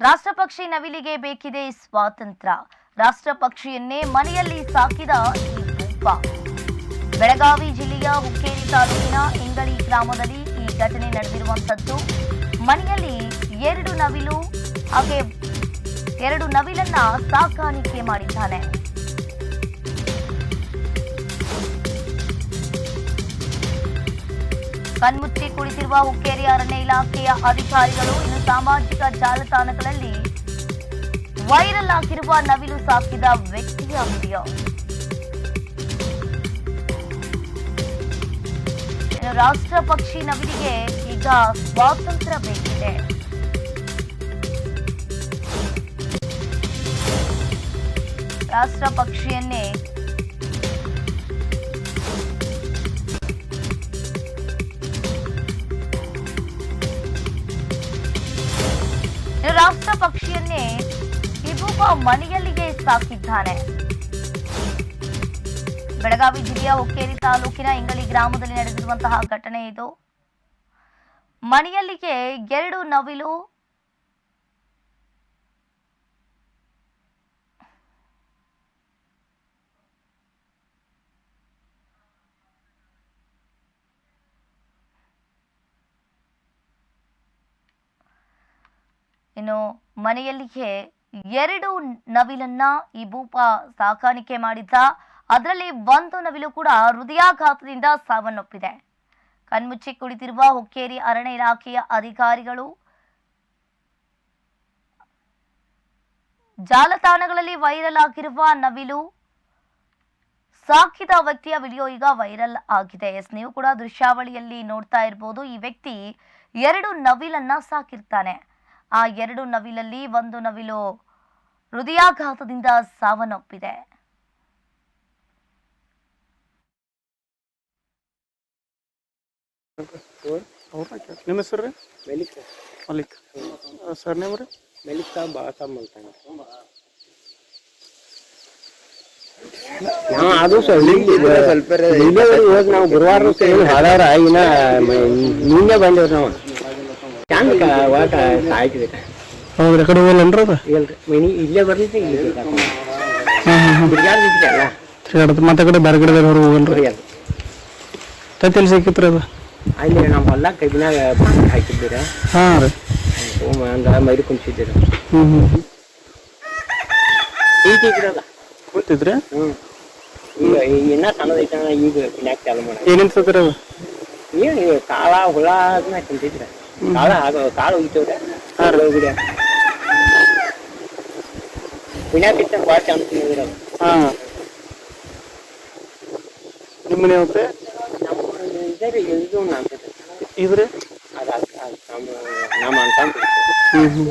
ರಾಷ್ಟ್ರಪಕ್ಷಿ ನವಿಲಿಗೆ ಬೇಕಿದೆ ಸ್ವಾತಂತ್ರ್ಯ ರಾಷ್ಟ್ರಪಕ್ಷಿಯನ್ನೇ ಮನೆಯಲ್ಲಿ ಸಾಕಿದ ಈ ಬೆಳಗಾವಿ ಜಿಲ್ಲೆಯ ಹುಕ್ಕೇರಿ ತಾಲೂಕಿನ ಇಂಗಳಿ ಗ್ರಾಮದಲ್ಲಿ ಈ ಘಟನೆ ನಡೆದಿರುವಂತದ್ದು ಮನೆಯಲ್ಲಿ ಎರಡು ನವಿಲು, ಹಾಗೆ ಎರಡು ನವಿಲನ್ನ ಸಾಕಾಣಿಕೆ ಮಾಡಿದ್ದಾನೆ. ಕಣ್ಮುಚ್ಚಿ ಕುಳಿತಿರುವ ಹುಕ್ಕೇರಿ ಅರಣ್ಯ ಇಲಾಖೆಯ ಅಧಿಕಾರಿಗಳು ಇನ್ನು ಸಾಮಾಜಿಕ ಜಾಲತಾಣಗಳಲ್ಲಿ ವೈರಲ್ ಆಗಿರುವ ನವಿಲು ಸಾಕಿದ ವ್ಯಕ್ತಿಯ ವಿಡಿಯೋ. ರಾಷ್ಟ್ರ ಪಕ್ಷಿ ನವಿಲಿಗೆ ಈಗ ಸ್ವಾತಂತ್ರ್ಯ ಬೇಕಿದೆ. ರಾಷ್ಟ್ರ ಪಕ್ಷಿಯನ್ನೇ ರಾಷ್ಟ್ರ ಪಕ್ಷಿಯನ್ನೇ ಇಬ್ಬೊಬ್ಬ ಮನೆಯಲ್ಲಿಗೆ ಸಾಕಿದ್ದಾನೆ ಬೆಳಗಾವಿ ಜಿಲ್ಲೆಯ ಹುಕ್ಕೇರಿ ತಾಲೂಕಿನ ಇಂಗಳಿ ಗ್ರಾಮದಲ್ಲಿ ನಡೆದಿರುವಂತಹ ಘಟನೆ ಇದು. ಮನೆಯಲ್ಲಿಗೆ ಎರಡು ನವಿಲು ಇನ್ನು ಮನೆಯಲ್ಲಿಗೆ ಎರಡು ನವಿಲನ್ನ ಈ ಭೂಪ ಸಾಕಾಣಿಕೆ ಮಾಡಿದ್ದ. ಅದರಲ್ಲಿ ಒಂದು ನವಿಲು ಕೂಡ ಹೃದಯಾಘಾತದಿಂದ ಸಾವನ್ನಪ್ಪಿದೆ. ಕಣ್ಮುಚ್ಚಿ ಕುಳಿತಿರುವ ಹುಕ್ಕೇರಿ ಅರಣ್ಯ ಇಲಾಖೆಯ ಅಧಿಕಾರಿಗಳು ಜಾಲತಾಣಗಳಲ್ಲಿ ವೈರಲ್ ಆಗಿರುವ ನವಿಲು ಸಾಕಿದ ವ್ಯಕ್ತಿಯ ವಿಡಿಯೋ ಈಗ ವೈರಲ್ ಆಗಿದೆ. ಎಸ್ ನೀವು ಕೂಡ ದೃಶ್ಯಾವಳಿಯಲ್ಲಿ ನೋಡ್ತಾ ಇರ್ಬೋದು. ಈ ವ್ಯಕ್ತಿ ಎರಡು ನವಿಲನ್ನ ಸಾಕಿರ್ತಾನೆ. ಆ ಎರಡು ನವಿಲಲ್ಲಿ ಒಂದು ನವಿಲು ಹೃದಯಾಘಾತದಿಂದ ಸಾವನ್ನಪ್ಪಿದೆ. ನಿಮ್ಮ ಹೆಸರು ರೀ? ಮೆಲಿಕ್ ಮಲಿಕ್ ಸರ್ ನೇಮ್ ರೀ? ಮೆಲಿಕ್ ಸಾಬ್ ಬಾಳ ಸಾಬ್ ಮಾಡ್ತಾನೆ ನಾವು ಅದು ಸ್ವಲ್ಪ ನಾವು ಗುರುವಾರ ಹಾಳಾರ ಇನ್ನ ನಿನ್ನೆ ಬಂದೇವ್ರಿ ನಾವು. ಚಂದ ಒಟ ಸಾಯ್ತಿದೆ ಹೌದ್ರಿ ಕಡೆ ಹೋಗಲ್ಲನ್ರಿ ಅದು ಇಲ್ರಿ ಮನಿ ಇಲ್ಲೇ ಬರ್ಲಿಕ್ಕೆ ಇಲ್ಲಿ ಬಿಡ್ಗಾಡ್ದಿದ್ದಲ್ಲ ತಿರ್ಗಾಡತ್ತೆ ಮತ್ತೆ ಕಡೆ ಬೇರೆ ಕಡೆ ಹೊರಗೆ ಹೋಗಲ್ರಿ? ತತ್ತಿ ಎಲ್ಲಿ ಸಿಕ್ಕಿತ್ರಿ ಅದು? ಅಲ್ಲಿ ನಮ್ಮ ಹೊಲ ಕಬ್ಬಿನಾಗ ಹಾಕಿದ್ದೀರ. ಹಾಂ ರೀ. ಅಂದ್ರ ಮೈದು ಕುಂಚಿದ್ದೀರ ಹ್ಞೂ ಹ್ಞೂ ಈಗ ಇದ್ರಲ್ಲ ಕೂತಿದ್ರಿ ಹ್ಞೂ ಈಗ ಇನ್ನ ಸಣ್ಣದೈತಣ್ಣ ಈಗ ಪಿನ್ಯಾಕ ಚಾಲು ಮಾಡ ಏನೇನು ಸತ್ರಿ ಅದು? ಏನು ಕಾಳ ಹುಳ ಅದನ್ನ ತಿಂತಿದ್ರ ಕಾಳ ಆಗ ಕಾಳು ಹೋಗಿತ್ತವ್ರೆ ಹೋಗಿದ್ಯ ಪಿನ್ಯಾಕ ಇತ್ತ ಭಾಳ ಚಾನ್ಸ್ ತಿಂದಿದ್ರ ಹಾಂ. ನಿಮ್ಮ ಮನೆ ನಮ್ಮ ಇದ್ರಿ? ನಮ್ಮ ನಮ್ಮ ಅಂತ ಹ್ಞೂ ಹ್ಞೂ